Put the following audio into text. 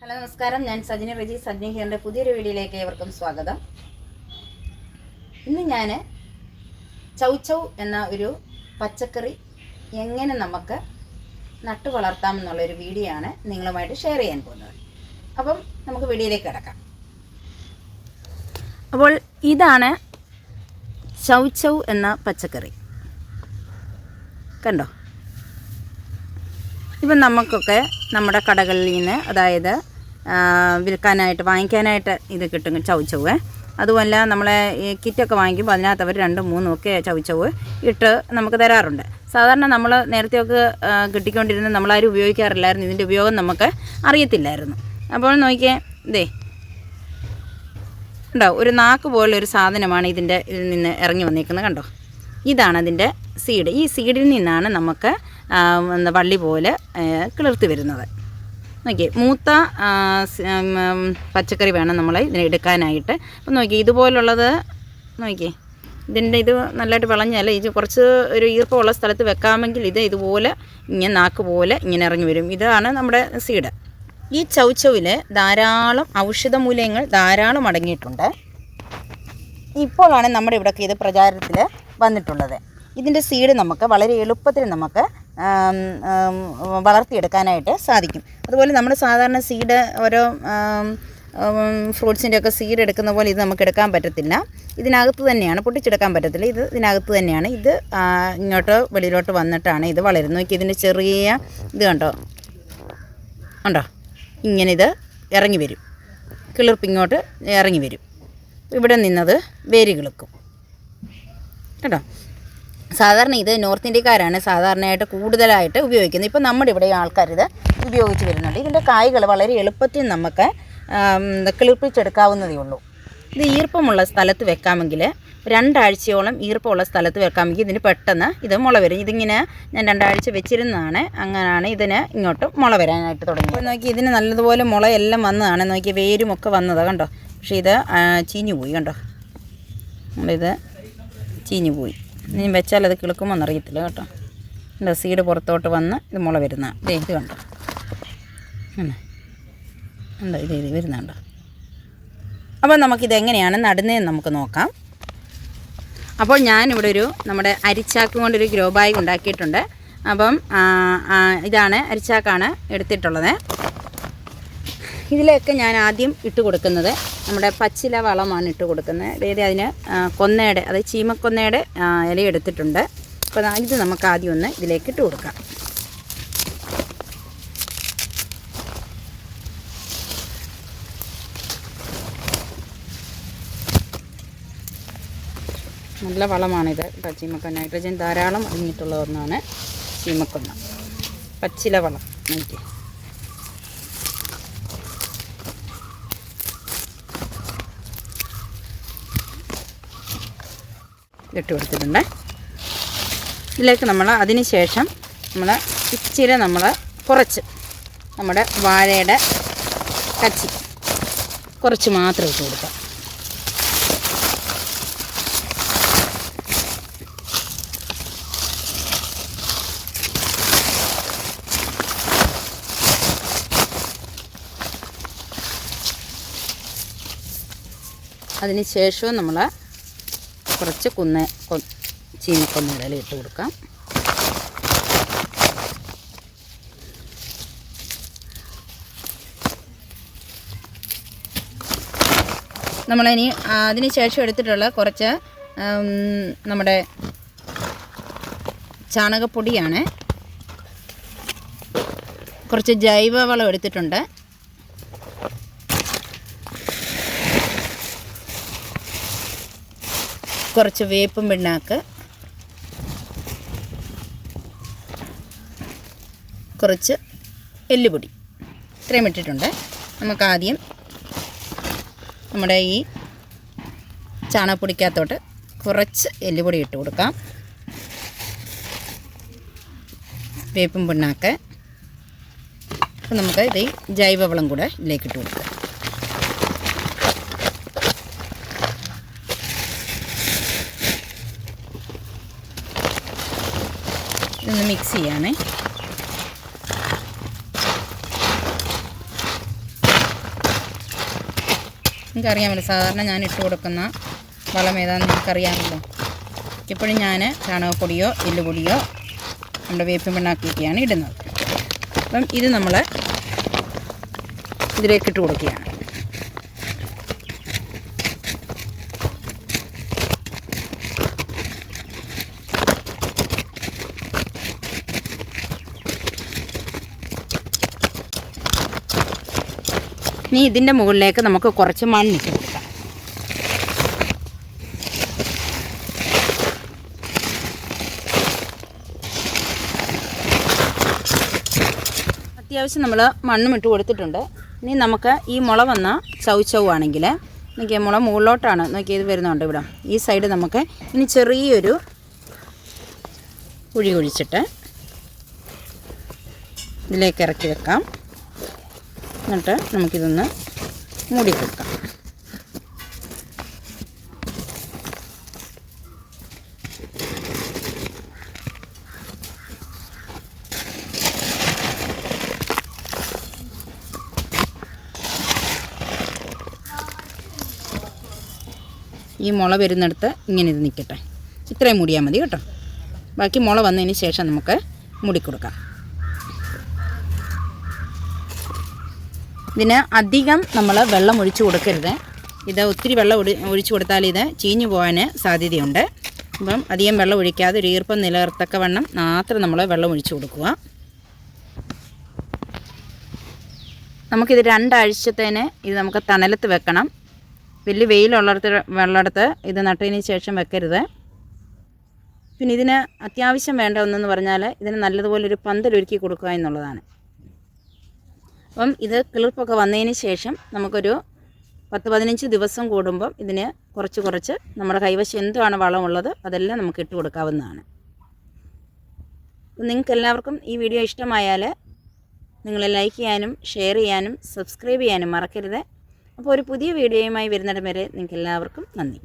Hello നമസ്കാരം. ഞാൻ സജിനി റജി സജിനി പുതിയൊരു വീഡിയോയിലേക്ക് ഏവർക്കും സ്വാഗതം. ഇന്ന് ഞാൻ ചൗചൗ എന്ന ഒരു പച്ചക്കറി എങ്ങനെ നമുക്ക് നട്ടു വളർത്താം എന്നുള്ളൊരു വീഡിയോ ആണ് നിങ്ങളുമായിട്ട് ഷെയർ ചെയ്യാൻ പോകുന്നത്. അപ്പം നമുക്ക് വീഡിയോയിലേക്ക് കിടക്കാം. അപ്പോൾ ഇതാണ് ചൗചൗ എന്ന പച്ചക്കറി. കണ്ടോ? ഇപ്പം നമുക്കൊക്കെ നമ്മുടെ കടകളിൽ നിന്ന് അതായത് വിൽക്കാനായിട്ട് വാങ്ങിക്കാനായിട്ട് ഇത് കിട്ടും ചവച്ചവ് അതുമല്ല നമ്മളെ ഈ കിറ്റൊക്കെ വാങ്ങിക്കുമ്പോൾ അതിനകത്ത് അവർ രണ്ടും മൂന്നും ഒക്കെ ചവച്ചവ് ഇട്ട് നമുക്ക് തരാറുണ്ട്. സാധാരണ നമ്മൾ നേരത്തെയൊക്കെ കിട്ടിക്കൊണ്ടിരുന്ന നമ്മളാരും ഉപയോഗിക്കാറില്ലായിരുന്നു. ഇതിന്റെ ഉപയോഗം നമുക്ക് അറിയത്തില്ലായിരുന്നു. അപ്പോൾ നോക്കിയേ ഇതേ ഉണ്ടോ ഒരു നാക്ക് പോലൊരു സാധനമാണ് ഇതിന്റെ ഇതിൽ നിന്ന് ഇറങ്ങി വന്നിരിക്കുന്നത് കണ്ടോ? ഇതാണ് അതിന്റെ സീഡ് ഈ സീഡിൽ നിന്നാണ് നമുക്ക് എന്താ വള്ളി പോലെ കിളിർത്തി വരുന്നത്. നോക്കിയേ മൂത്ത പച്ചക്കറി വേണം നമ്മൾ ഇതിനെ എടുക്കാനായിട്ട്. അപ്പം നോക്കി ഇതുപോലുള്ളത് നോക്കിയേ ഇതിന്റെ ഇത് നല്ലതായിട്ട് വിളഞ്ഞാൽ ഇത് കുറച്ച് ഒരു ഈർപ്പമുള്ള സ്ഥലത്ത് വെക്കാമെങ്കിൽ ഇത് ഇതുപോലെ ഇങ്ങനെ നാക്ക് പോലെ ഇങ്ങനെ ഇറങ്ങി വരും. ഇതാണ് നമ്മുടെ സീഡ്. ഈ ചൗച്ചവിൽ ധാരാളം ഔഷധ മൂല്യങ്ങൾ ധാരാളം അടങ്ങിയിട്ടുണ്ട്. ഇപ്പോഴാണ് നമ്മുടെ ഇവിടെയൊക്കെ ഇത് പ്രചാരത്തിൽ വന്നിട്ടുള്ളത്. ഇതിന്റെ സീഡ് നമുക്ക് വളരെ എളുപ്പത്തിൽ നമുക്ക് വളർത്തിയെടുക്കാനായിട്ട് സാധിക്കും. അതുപോലെ നമ്മൾ സാധാരണ സീഡ് ഓരോ ഫ്രൂട്ട്സിന്റെ ഒക്കെ സീഡ് എടുക്കുന്ന പോലെ ഇത് നമുക്ക് എടുക്കാൻ പറ്റത്തില്ല. ഇതിനകത്ത് തന്നെയാണ് പൊട്ടിച്ചെടുക്കാൻ പറ്റത്തില്ല. ഇത് ഇതിനകത്ത് തന്നെയാണ്. ഇത് ഇങ്ങോട്ട് വെളിയിലോട്ട് വന്നിട്ടാണ് ഇത് വളരുന്നത്. നോക്കി ഇതിന്റെ ചെറിയ ഇത് കണ്ടോ? ഉണ്ടോ ഇങ്ങനെ ഇത് ഇറങ്ങി വരും. കിളിർപ്പ് ഇങ്ങോട്ട് ഇറങ്ങി വരും. ഇവിടെ നിന്നത് വേര് കിളുക്കും കേട്ടോ സാധാരണ ഇത് നോർത്ത് ഇന്ത്യക്കാരാണ് സാധാരണയായിട്ട് കൂടുതലായിട്ട് ഉപയോഗിക്കുന്നത്. ഇപ്പോൾ നമ്മുടെ ഇവിടെ ആൾക്കാർ ഇത് ഉപയോഗിച്ച് വരുന്നുണ്ട്. ഇതിന്റെ കായ്കൾ വളരെ എളുപ്പത്തിൽ നമുക്ക് കിളിപ്പിച്ചെടുക്കാവുന്നതേ ഉള്ളൂ. ഇത് ഈർപ്പമുള്ള സ്ഥലത്ത് വെക്കാമെങ്കിൽ രണ്ടാഴ്ചയോളം ഈർപ്പമുള്ള സ്ഥലത്ത് വെക്കാമെങ്കിൽ ഇതിന് പെട്ടെന്ന് ഇത് മുള വരും. ഇതിങ്ങനെ ഞാൻ രണ്ടാഴ്ച വെച്ചിരുന്നതാണ്. അങ്ങനെയാണ് ഇതിന് ഇങ്ങോട്ട് മുള വരാനായിട്ട് തുടങ്ങി നോക്കി ഇതിന് നല്ലതുപോലെ മുളയെല്ലാം വന്നതാണ്. നോക്കി വേരുമൊക്കെ വന്നതാണ് കണ്ടോ? പക്ഷേ ഇത് ചീഞ്ഞു പോയി കണ്ടോ? നമ്മളിത് ചീഞ്ഞു പോയി. ഇനി വെച്ചാൽ അത് കിളുക്കുമ്പോൾ എന്നറിയത്തില്ല കേട്ടോ. എന്റെ സീഡ് പുറത്തോട്ട് വന്ന് ഇത് മുള വരുന്ന ദേ ഇത് കണ്ടോ? ഉണ്ടോ ഇത് ഇത് വരുന്നുണ്ടോ. അപ്പോൾ നമുക്കിത് എങ്ങനെയാണ് നടുന്നതെന്ന് നമുക്ക് നോക്കാം. അപ്പോൾ ഞാനിവിടെ ഒരു നമ്മുടെ അരിച്ചാക്ക് കൊണ്ടൊരു ഗ്രോ ബാഗ് ഉണ്ടാക്കിയിട്ടുണ്ട്. അപ്പം ഇതാണ് അരിച്ചാക്കാണ് എടുത്തിട്ടുള്ളത്. ഇതിലൊക്കെ ഞാൻ ആദ്യം ഇട്ട് കൊടുക്കുന്നത് നമ്മുടെ പച്ചില വളമാണ് ഇട്ട് കൊടുക്കുന്നത്. അതായത് അതിന് കൊന്നയുടെ അതായത് ചീമക്കൊന്നയുടെ ഇല എടുത്തിട്ടുണ്ട്. അപ്പോൾ ഇത് നമുക്ക് ആദ്യം ഒന്ന് ഇതിലേക്ക് ഇട്ട് കൊടുക്കാം. നല്ല വളമാണിത്. ചീമക്കൊന്ന. നൈട്രജൻ ധാരാളം അടങ്ങിയിട്ടുള്ള ഒന്നാണ് ചീമക്കൊന്ന. പച്ചില വളം. നോക്കി ഇട്ട് കൊടുത്തിട്ടുണ്ട്. ഇതിലേക്ക് നമ്മൾ അതിന് ശേഷം നമ്മൾ ഇച്ചിരി നമ്മൾ കുറച്ച് നമ്മുടെ വാഴയുടെ കച്ചി കുറച്ച് മാത്രം ഇട്ട് കൊടുക്കാം. അതിന് ശേഷവും നമ്മൾ കുറച്ച് കുന്ന കൊ ചീനക്കൊന്നയില ഇട്ട് കൊടുക്കാം. നമ്മളിനി അതിന് ശേഷം എടുത്തിട്ടുള്ള കുറച്ച് നമ്മുടെ ചാണകപ്പൊടിയാണ്. കുറച്ച് ജൈവവളം എടുത്തിട്ടുണ്ട്. കുറച്ച് വേപ്പും പിണ്ണാക്ക്. കുറച്ച് എല്ലുപൊടി. ഇത്രയും ഇട്ടിട്ടുണ്ട്. നമുക്ക് ആദ്യം നമ്മുടെ ഈ ചാണകപ്പൊടിക്കകത്തോട്ട് കുറച്ച് എല്ലുപൊടി ഇട്ട് കൊടുക്കാം. വേപ്പും പിണ്ണാക്ക്. അപ്പം നമുക്ക് ഇത് ജൈവവളം കൂടെ ഇതിലേക്ക് ഇട്ട് കൊടുക്കാം. ഇതൊന്ന് മിക്സ് ചെയ്യാണേ. നിങ്ങൾക്കറിയാമല്ലോ സാധാരണ ഞാൻ ഇട്ട് കൊടുക്കുന്ന വളം ഏതാണെന്ന് നിങ്ങൾക്കറിയാമല്ലോ ഇപ്പോഴും ഞാൻ ചാണകപ്പൊടിയോ എല്ലുപൊടിയോ നമ്മുടെ വേപ്പിൻ പിണ്ണാക്കിയൊക്കെയാണ് ഇടുന്നത്. അപ്പം ഇത് നമ്മൾ ഇതിലേക്ക് ഇട്ട് കൊടുക്കുകയാണ്. ഇനി ഇതിന്റെ മുകളിലേക്ക് നമുക്ക് കുറച്ച് മണ്ണിട്ട് കൊടുക്കാം. അത്യാവശ്യം നമ്മൾ മണ്ണും ഇട്ട് കൊടുത്തിട്ടുണ്ട്. ഇനി നമുക്ക് ഈ മുള വന്ന ചൗച്ചവ് ആണെങ്കിൽ നോക്കിയാൽ മുള മുകളിലോട്ടാണ്. നോക്കിയത് വരുന്നുണ്ട് ഇവിടെ. ഈ സൈഡ് നമുക്ക് ഇനി ചെറിയൊരു കുഴി കുഴിച്ചിട്ട് ഇതിലേക്ക് ഇറക്കി വെക്കാം. എന്നിട്ട് നമുക്കിതൊന്ന് മൂടി കൊടുക്കാം ഈ മുള വരുന്നിടത്ത് ഇങ്ങനെ ഇത് നിൽക്കട്ടെ. ഇത്രയും മൂടിയാൽ മതി കേട്ടോ. ബാക്കി മുള വന്നതിന് ശേഷം നമുക്ക് മൂടി ഇതിന് അധികം നമ്മൾ വെള്ളം ഒഴിച്ചു കൊടുക്കരുത്. ഇത് ഒത്തിരി വെള്ളം ഒഴി ഒഴിച്ചു കൊടുത്താൽ ഇത് ചീഞ്ഞു പോകാൻ സാധ്യതയുണ്ട്. അപ്പം അധികം വെള്ളം ഒഴിക്കാതെ ഒരു ഈർപ്പം നിലനിർത്തക്ക വണ്ണം മാത്രം നമ്മൾ വെള്ളം ഒഴിച്ചു കൊടുക്കുക. നമുക്കിത് രണ്ടാഴ്ചത്തേന് ഇത് നമുക്ക് തണലത്ത് വെക്കണം. വലിയ വെയിലുള്ളിടത്ത് വെള്ളടത്ത് ഇത് നട്ടതിന് ശേഷം വെക്കരുത്. പിന്നെ ഇതിന് അത്യാവശ്യം വേണ്ട ഒന്നെന്ന് പറഞ്ഞാൽ ഇതിന് നല്ലതുപോലെ ഒരു പന്തലൊരുക്കി കൊടുക്കുക എന്നുള്ളതാണ്. അപ്പം ഇത് കിളിർപ്പൊക്കെ വന്നതിന് ശേഷം നമുക്കൊരു പത്ത് പതിനഞ്ച് ദിവസം കൂടുമ്പം ഇതിന് കുറച്ച് കുറച്ച് നമ്മുടെ കൈവശം എന്താണ് വളമുള്ളത് അതെല്ലാം നമുക്ക് ഇട്ട് കൊടുക്കാവുന്നതാണ്. നിങ്ങൾക്ക് എല്ലാവർക്കും ഈ വീഡിയോ ഇഷ്ടമായാൽ നിങ്ങൾ ലൈക്ക് ചെയ്യാനും ഷെയർ ചെയ്യാനും സബ്സ്ക്രൈബ് ചെയ്യാനും മറക്കരുത്. അപ്പോൾ ഒരു പുതിയ വീഡിയോയുമായി വരുന്നിടം വരെ നിങ്ങൾക്ക് എല്ലാവർക്കും നന്ദി.